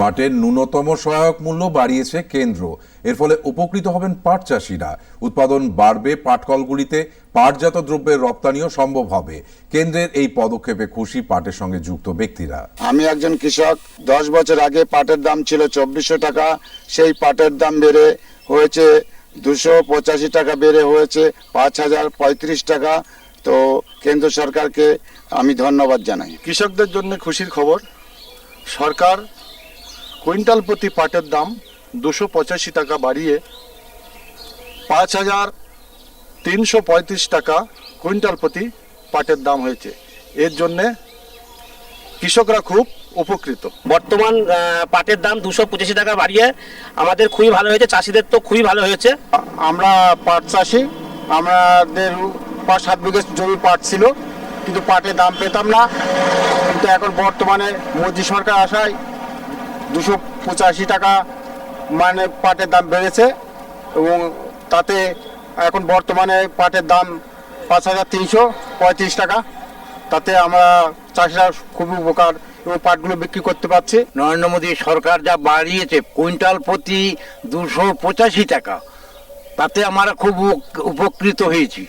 পাটের ন্যূনতম সহায়ক মূল্য বাড়িয়েছে কেন্দ্র। এর ফলে উপকৃত হবেন পাট চাষিরা। উৎপাদন বাড়বে পাটকলগুলিতে পাটজাত দ্রব্যের রপ্তানিও সম্ভব হবে। কেন্দ্রের এই পদক্ষেপে খুশি পাটের সঙ্গে যুক্ত ব্যক্তিরা। আমি একজন কৃষক দশ বছর আগে পাটের দাম ছিল চব্বিশশো টাকা সেই পাটের দাম বেড়ে হয়েছে দুশো পঁচাশি টাকা বেড়ে হয়েছে পাঁচ হাজার পঁয়ত্রিশ টাকা। তো কেন্দ্র সরকারকে আমি ধন্যবাদ জানাই। কৃষকদের জন্য খুশির খবর সরকার কুইন্টাল প্রতি পাটের দাম দুশো পঁচাশি টাকা বাড়িয়ে পাঁচ হাজার তিনশো পঁয়ত্রিশ টাকা কুইন্টাল প্রতি পাটের দাম হয়েছে। এর জন্যে কৃষকরা খুব উপকৃত। বর্তমান পাটের দাম দুশো পঁচাশি টাকা বাড়িয়ে আমাদের খুবই ভালো হয়েছে চাষিদের তো খুবই ভালো হয়েছে। আমরা পাট চাষি আমাদের পাঁচ সাত বিঘে জমি পাট ছিল কিন্তু পাটের দাম পেতাম না। কিন্তু এখন বর্তমানে মোদী সরকার আসায় দুশো পঁচাশি টাকা মানে পাটের দাম বেড়েছে এবং তাতে এখন বর্তমানে পাটের দাম পাঁচ হাজার তিনশো পঁয়ত্রিশ টাকা। তাতে আমরা চাষিরা খুবই উপকার এবং পাটগুলো বিক্রি করতে পারছি। নরেন্দ্র মোদী সরকার যা বাড়িয়েছে কুইন্টাল প্রতি দুশো পঁচাশি টাকা, তাতে আমরা খুব উপ- উপকৃত হয়েছি।